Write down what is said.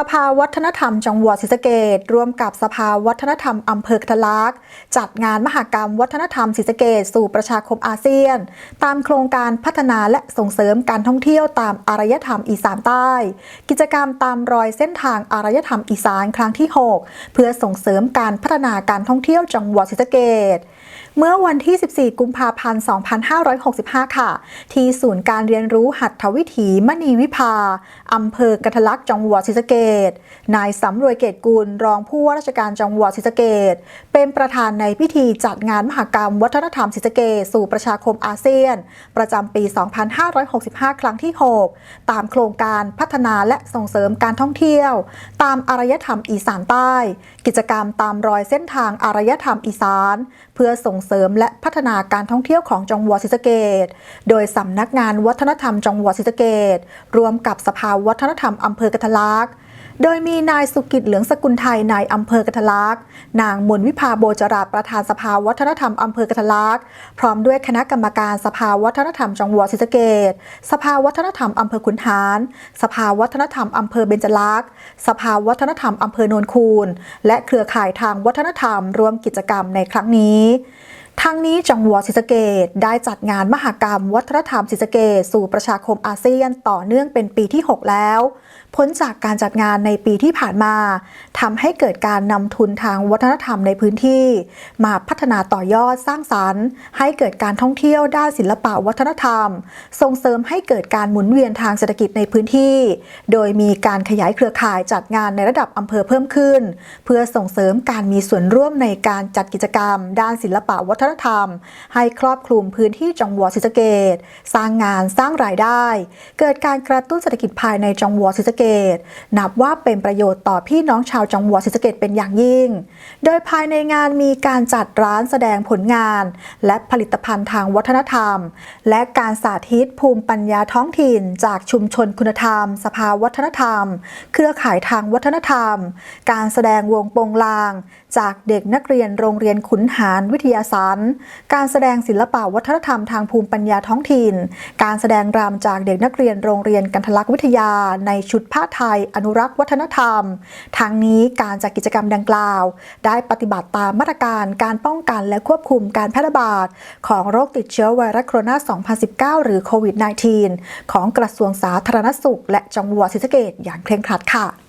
สภาวัฒนธรรมจังหวัดศรีสะเกษร่วมกับสภาวัฒนธรรมอำเภอกทะลักจัดงานมหกรรมวัฒนธรรมศรีสะเกษสู่ประชาคมอาเซียน ตามโครงการพัฒนาและส่งเสริมการท่องเที่ยวตามอารยธรรมอีสานใต้ กิจกรรมตามรอยเส้นทางอารยธรรมอีสานครั้งที่ 6 เพื่อส่งเสริมการพัฒนาการท่องเที่ยวจังหวัดศรีสะเกษเมื่อวันที่ 14 กุมภาพันธ์ 2565 ค่ะ ที่ศูนย์การเรียนรู้หัตถวิถีมณีวิภาอำเภอกทะทลักจังหวัดศรีสะเกดษ นายสำรวยเกตกุลรองผู้ว่าราชการจังหวัดศรีสะเกษเป็นประธานในพิธีจัดงานมหกรรม วัฒนธรรมศรีสะเกษสู่ประชาคมอาเซียน ประจำปี 2565 ครั้งที่ 6 ตามโครงการพัฒนาและส่งเสริมการท่องเที่ยว ตามอารยธรรมอีสานใต้ กิจกรรมตามรอยเส้นทางอารยธรรมอีสาน เพื่อส่งเสริมและพัฒนาการท่องเที่ยวของจังหวัดศรีสะเกษโดยสำนักงานวัฒนธรรมจังหวัดศรีสะเกษรวมกับสภาวัฒนธรรมอำเภอกทะลักษ์ โดยมีนายสุกิจเหลืองสกุลไทยนายอำเภอกทะลักนางมนวิภาโบจราประธานสภาวัฒนธรรมอำเภอกทะลักพร้อมด้วยคณะกรรมการสภาวัฒนธรรมจังหวัดศรีสะเกษสภาวัฒนธรรมอำเภอขุนหาร สภาวัฒนธรรมอำเภอเบญจลักษณ์สภาวัฒนธรรมอำเภอโนนคูนและเครือข่ายทางวัฒนธรรมร่วมกิจกรรมในครั้งนี้ ทั้งนี้จังหวัดศรีสะเกษได้จัดงานมหกรรม วัฒนธรรมศรีสะเกษสู่ประชาคมอาเซียนต่อเนื่องเป็นปีที่ 6 แล้วพ้นจากการจัดงานในปีที่ผ่านมาทำให้เกิดการนำทุนทางวัฒนธรรมในพื้นที่ มาพัฒนาต่อยอดสร้างสรรค์ ให้เกิดการท่องเที่ยวด้านศิลปะวัฒนธรรม ส่งเสริมให้เกิดการหมุนเวียนทางเศรษฐกิจในพื้นที่ โดยมีการขยายเครือข่ายจัดงานในระดับอำเภอเพิ่มขึ้น เพื่อส่งเสริมการมีส่วนร่วมในการจัดกิจกรรม ด้านศิลปะวัฒนธรรม ให้ครอบคลุมพื้นที่จังหวัดศรีสะเกษสร้างงานสร้างรายได้ เกิดการกระตุ้นเศรษฐกิจภายในจังหวัดศรีสะเกษนับว่าเป็นประโยชน์ต่อพี่น้องชาวจังหวัดศรีสะเกษเป็นอย่างยิ่ง โดยภายในงานมีการจัดร้านแสดงผลงาน และผลิตภัณฑ์ทางวัฒนธรรม และการสาธิตภูมิปัญญาท้องถิ่น จากชุมชนคุณธรรม สภาวัฒนธรรม เครือข่ายทางวัฒนธรรม การแสดงวงโปงลาง จากเด็กนักเรียนโรงเรียนขุนหารวิทยาสัน การแสดงศิลปะวัฒนธรรมทางภูมิปัญญาท้องถิ่น การแสดงรำจากเด็กนักเรียนโรงเรียนกันทลักษณ์วิทยา ในชุดผ้าไทย อนุรักษ์วัฒนธรรม ทางนี้การจัดกิจกรรมดังกล่าว ได้ปฏิบัติตามมาตรการการป้องกันและควบคุมการแพร่ระบาด ของโรคติดเชื้อไวรัสโคโรนา 2019 หรือโควิด -19 ของกระทรวงสาธารณสุข และจังหวัดศรีสะเกษอย่างเคร่งครัดค่ะ